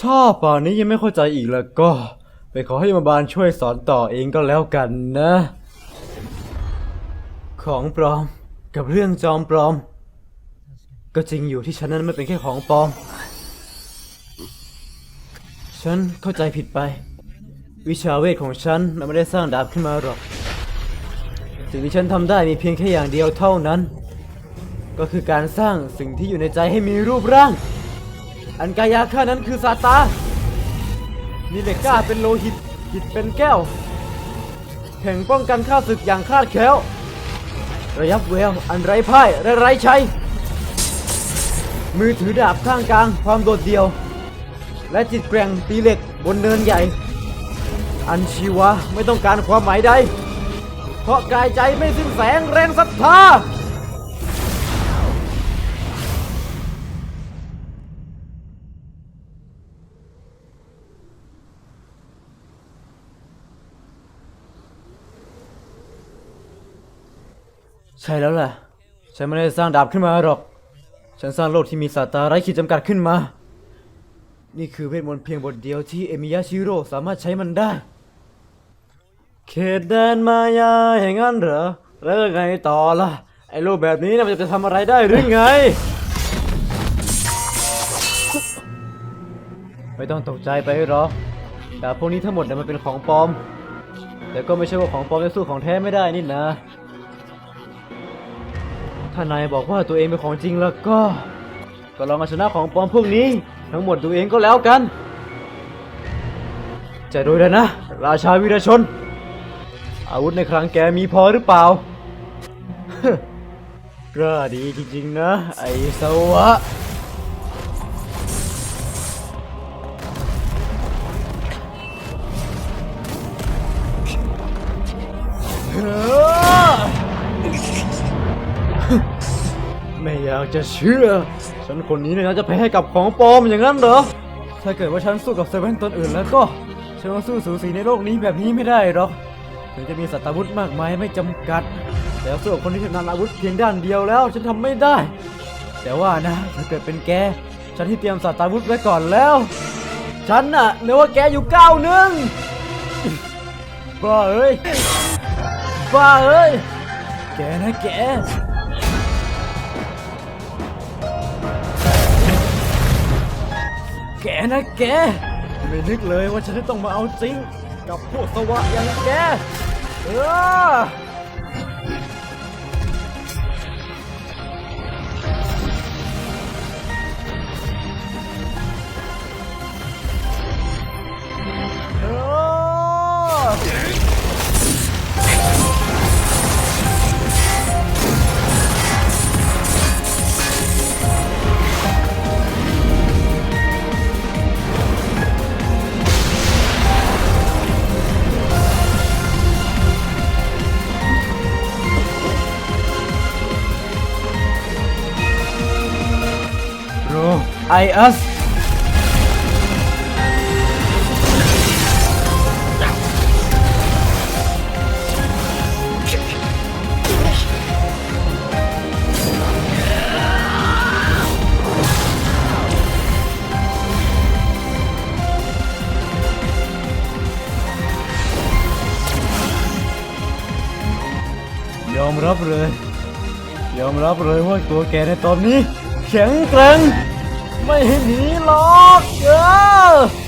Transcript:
ถ้าป่านนี้ยังไม่เข้าใจอีกแล้วก็ ไปขอให้ยมบาลช่วยสอนต่อเองก็แล้วกันนะ ของปลอมกับเรื่องจอมปลอม ก็จริงอยู่ที่ฉันนั้นไม่เป็นแค่ของปลอม ฉันเข้าใจผิดไป วิชาเวทของฉันมันไม่ได้สร้างดาบขึ้นมาหรอก สิ่งที่ฉันทำได้มีเพียงแค่อย่างเดียวเท่านั้น ก็คือการสร้างสิ่งที่อยู่ในใจให้มีรูปร่าง อันกายาข้านั้นคือซาตามีเหล็กกล้าเป็นโลหิตหิตเป็นแก้ว แห่งป้องกันข้าศึกอย่างคาดแคล้ว ระยับแววอันไร้พ่ายและไร้ชัย มือถือดาบข้างกลางความโดดเดี่ยว และจิตแกร่งตีเหล็กบนเนินใหญ่ อันชีวะไม่ต้องการความหมายใด เพราะกายใจไม่สิ้นแสงแรงศรัทธา ใช่แล้วแหละฉันไม่ได้สร้างดาบขึ้นมาหรอก ฉันสร้างโลกที่มีสาตาไร้ขีดจำกัดขึ้นมา นี่คือเวทมนต์เพียงบทเดียวที่เอมิยาชิโร่สามารถใช้มันได้ เขตแดนมายาอย่างนั้นเหรอ แล้วไงต่อล่ะ ไอ้โลกแบบนี้นะมันจะทำอะไรได้หรือไง ไม่ต้องตกใจไปหรอกดาบพวกนี้ทั้งหมดเนี่ยมันเป็นของปลอม แต่ก็ไม่ใช่ว่าของปลอมจะสู้ของแท้ไม่ได้นี่นะ ถ้านายบอกว่าตัวเองเป็นของจริงแล้วก็ ก็ลองเอาชนะของปลอมพวกนี้ ทั้งหมดตัวเองก็แล้วกัน จะดูเลยนะ ราชาวีรชน อาวุธในครั้งแกมีพอหรือเปล่ากล้าดีจริงๆนะ ไอ้สวะไม่ อยากจะเชื่อ ฉันคนนี้เนี่ยนะจะแพ้ให้กับของปลอมอย่างนั้นเหรอ ถ้าเกิดว่าฉันสู้กับเซเว่นตนอื่นแล้วก็ ฉันคงสู้สูสีในโลกนี้แบบนี้ไม่ได้หรอกถึงจะมีสัตว์อาวุธมากมายไม่จำกัด แต่สู้กับคนที่ชำนาญอาวุธเพียงด้านเดียวแล้ว ฉันทำไม่ได้ แต่ว่านะถ้าเกิดเป็นแก ฉันที่เตรียมสัตว์อาวุธไว้ก่อนแล้ว ฉันน่ะเนือว่าแกอยู่ก้าวหนึ่งบ้าเอ้ยบ้าเอ้ย แกนะแก แกนะแก ไม่นึกเลยว่าฉันจะต้องมาเอาจริง กับพวกสวะอย่างแก เออเอ ไออัสยอมรับเลย ยอมรับเลยว่าตัวแกในตอนนี้แข็งแกร่ง ไม่หนีหรอกเออ